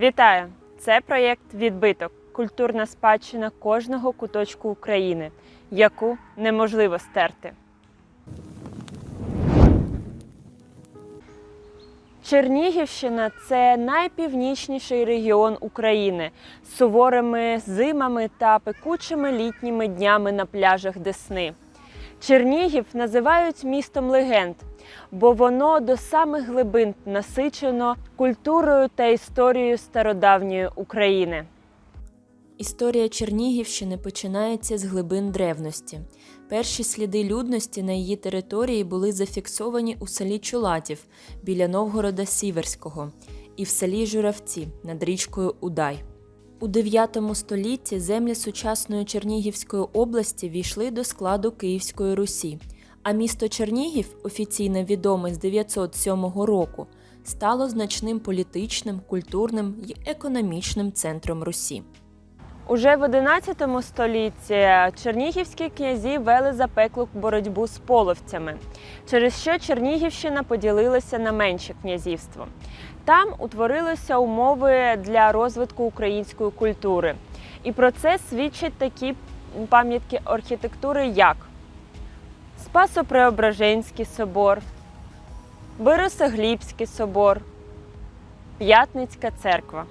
Вітаю! Це проєкт Відбиток культурна спадщина кожного куточку України, яку неможливо стерти. Чернігівщина це найпівнічніший регіон України з суворими зимами та пекучими літніми днями на пляжах Десни. Чернігів називають містом легенд, бо воно до самих глибин насичено культурою та історією стародавньої України. Історія Чернігівщини починається з глибин древності. Перші сліди людності на її території були зафіксовані у селі Чулатів біля Новгорода Сіверського і в селі Журавці над річкою Удай. У 9 столітті землі сучасної Чернігівської області війшли до складу Київської Русі, а місто Чернігів, офіційно відоме з 907 року, стало значним політичним, культурним і економічним центром Русі. Уже в 11 столітті чернігівські князі вели запеклу боротьбу з половцями, через що Чернігівщина поділилася на менше князівство. Там утворилися умови для розвитку української культури. І про це свідчать такі пам'ятки архітектури, як Спасо-Преображенський собор, Борисоглібський собор, П'ятницька церква.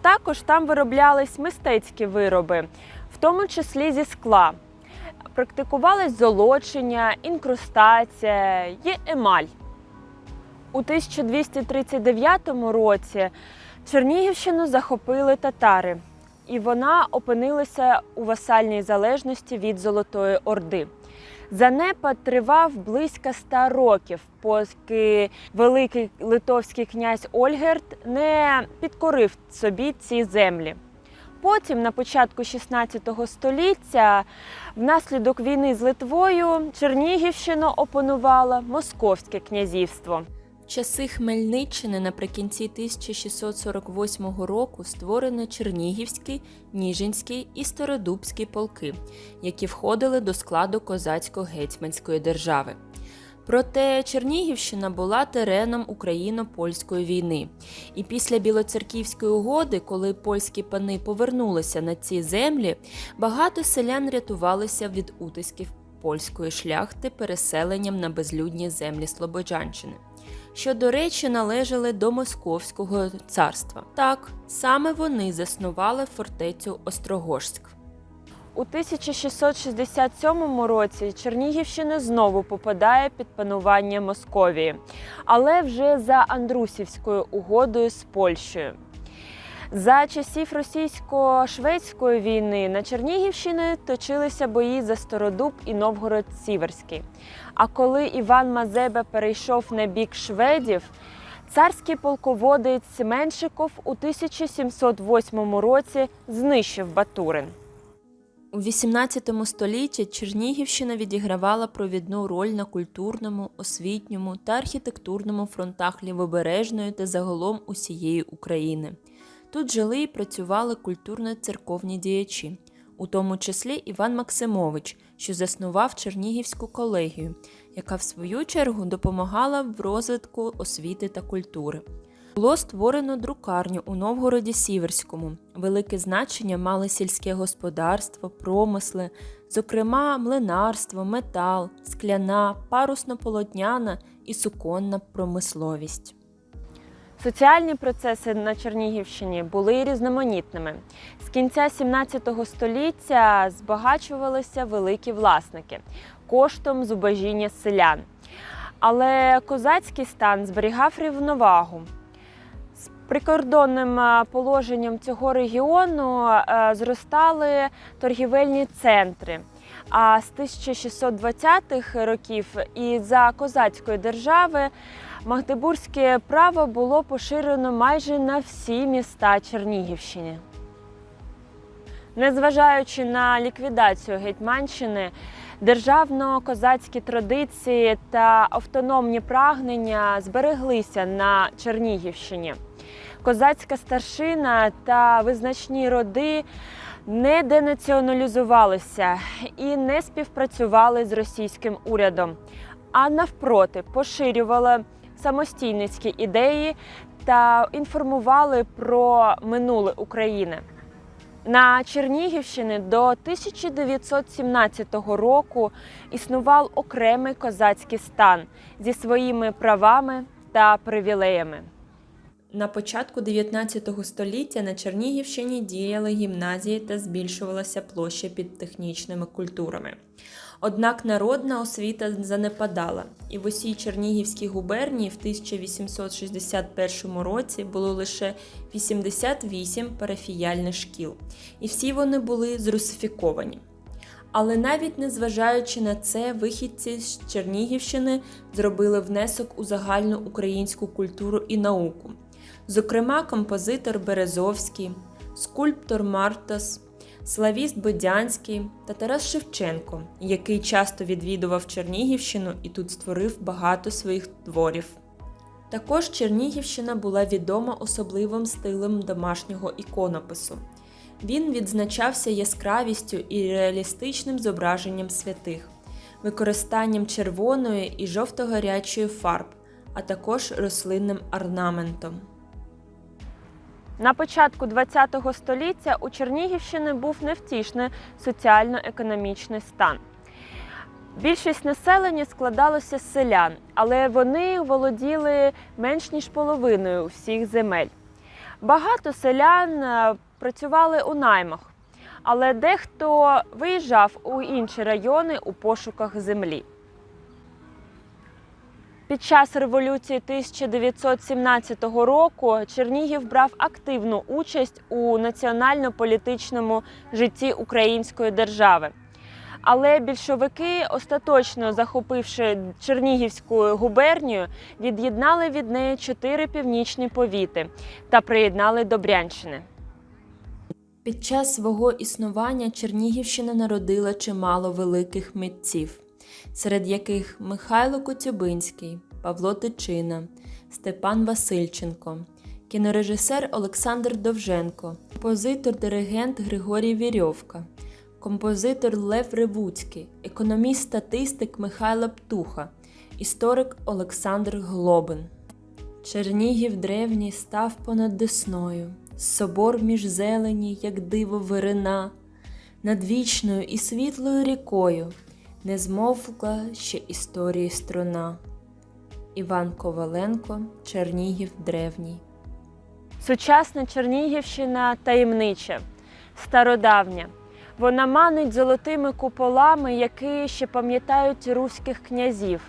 Також там вироблялись мистецькі вироби, в тому числі зі скла. Практикувалось золочення, інкрустація і емаль. У 1239 році Чернігівщину захопили татари, і вона опинилася у васальній залежності від Золотої Орди. Занепад тривав близько ста років, поки великий литовський князь Ольгерт не підкорив собі ці землі. Потім, на початку 16 століття, внаслідок війни з Литвою Чернігівщину опанувало Московське князівство. Часи Хмельниччини наприкінці 1648 року створено Чернігівський, Ніжинський і Стародубський полки, які входили до складу козацько-гетьманської держави. Проте Чернігівщина була тереном україно-польської війни. І після Білоцерківської угоди, коли польські пани повернулися на ці землі, багато селян рятувалися від утисків польської шляхти переселенням на безлюдні землі Слободжанщини що, до речі, належали до Московського царства. Так, саме вони заснували фортецю Острогожськ. У 1667 році Чернігівщина знову попадає під панування Московії, але вже за Андрусівською угодою з Польщею. За часів російсько-шведської війни на Чернігівщині точилися бої за Стародуб і Новгород Сіверський. А коли Іван Мазеба перейшов на бік шведів, царський полководець Меншиков у 1708 році знищив Батурин. У XVIII столітті Чернігівщина відігравала провідну роль на культурному, освітньому та архітектурному фронтах лівобережної та загалом усієї України. Тут жили і працювали культурно-церковні діячі, у тому числі Іван Максимович, що заснував Чернігівську колегію, яка в свою чергу допомагала в розвитку освіти та культури. Було створено друкарню у Новгороді Сіверському. Велике значення мали сільське господарство, промисли, зокрема млинарство, метал, скляна, парусно-полотняна і суконна промисловість. Соціальні процеси на Чернігівщині були різноманітними. З кінця 17 століття збагачувалися великі власники коштом зубожіння селян. Але козацький стан зберігав рівновагу. З прикордонним е, положенням цього регіону е, зростали торгівельні центри. А з 1620-х років і за козацької держави Магдебурзьке право було поширено майже на всі міста Чернігівщини. Незважаючи на ліквідацію Гетьманщини, державно-козацькі традиції та автономні прагнення збереглися на Чернігівщині. Козацька старшина та визначні роди не денаціоналізувалися і не співпрацювали з російським урядом, а навпроти поширювали самостійницькі ідеї та інформували про минуле України. На Чернігівщині до 1917 року існував окремий козацький стан зі своїми правами та привілеями. На початку 19 століття на Чернігівщині діяли гімназії та збільшувалася площа під технічними культурами. Однак народна освіта занепадала, і в усій Чернігівській губернії в 1861 році було лише 88 парафіяльних шкіл, і всі вони були зрусифіковані. Але навіть незважаючи на це, вихідці з Чернігівщини зробили внесок у загальну українську культуру і науку. Зокрема, композитор Березовський, скульптор Мартас, славіст Бодянський та Тарас Шевченко, який часто відвідував Чернігівщину і тут створив багато своїх творів. Також Чернігівщина була відома особливим стилем домашнього іконопису. Він відзначався яскравістю і реалістичним зображенням святих, використанням червоної і жовто-гарячої фарб, а також рослинним орнаментом. На початку ХХ століття у Чернігівщини був невтішний соціально-економічний стан. Більшість населення складалося з селян, але вони володіли менш ніж половиною всіх земель. Багато селян е, працювали у наймах, але дехто виїжджав у інші райони у пошуках землі. Під час революції 1917 року Чернігів брав активну участь у національно-політичному житті української держави. Але більшовики, остаточно захопивши Чернігівську губернію, від'єднали від неї чотири північні повіти та приєднали до Брянщини. Під час свого існування Чернігівщина народила чимало великих митців, серед яких Михайло Коцюбинський, Павло Тичина, Степан Васильченко, кінорежисер Олександр Довженко, композитор-диригент Григорій Вірьовка, композитор Лев Ревуцький, економіст-статистик Михайло Птуха, історик Олександр Глобин. Чернігів древній став понад Десною, собор між зелені, як диво вирина, над вічною і світлою рікою не змовкла ще історії струна. Іван Коваленко, Чернігів древній. Сучасна Чернігівщина таємнича, стародавня. Вона манить золотими куполами, які ще пам'ятають руських князів,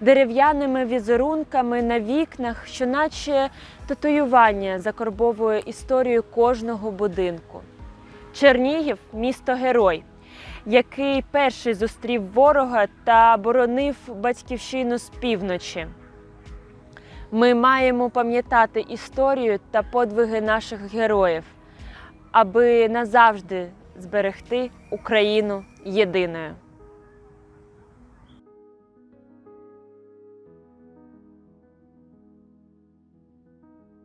дерев'яними візерунками на вікнах, що наче татуювання закорбовує історію кожного будинку. Чернігів місто герой, який перший зустрів ворога та боронив батьківщину з півночі. Ми маємо пам'ятати історію та подвиги наших героїв, аби назавжди зберегти Україну єдиною.